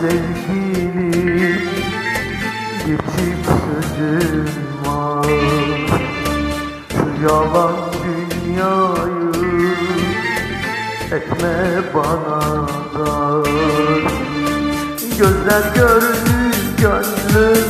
sevgilim Bir çift sözüm var. Şu yalan dünyayı Etme bana dar Gözler gördü gönlüm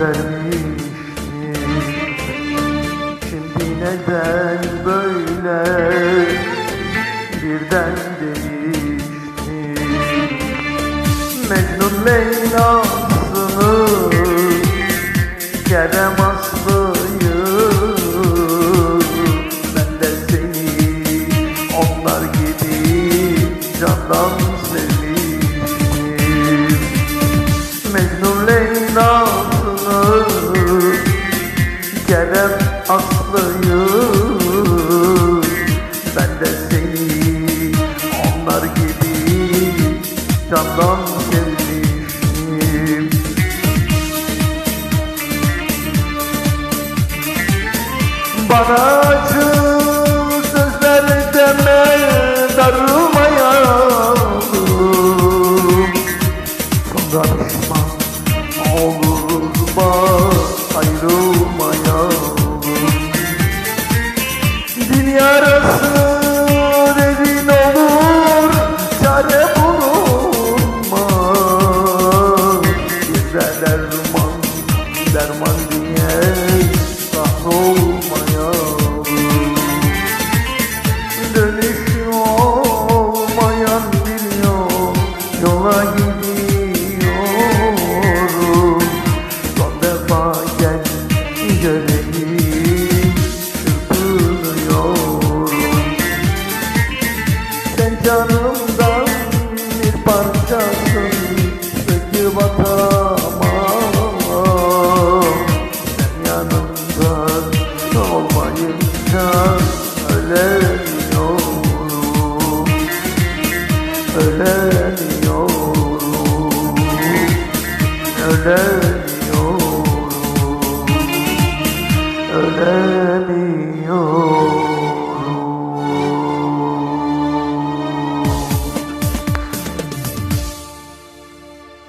ümit vermiştin Şimdi neden böyle? Birden değiştin Mecnun Leyla'sını Kerem Aslı'yı Ben de seni onlar gibi candan sevmiştim candan sevmiştim Bana acı Yola gidiyorum. Son defa gel göreyim Çırpınıyorum. Sen canımdan bir parçasın Söküp atamam Sen yanımda olmayınca ölemiyorum Ölemiyorum. Ölemiyorum.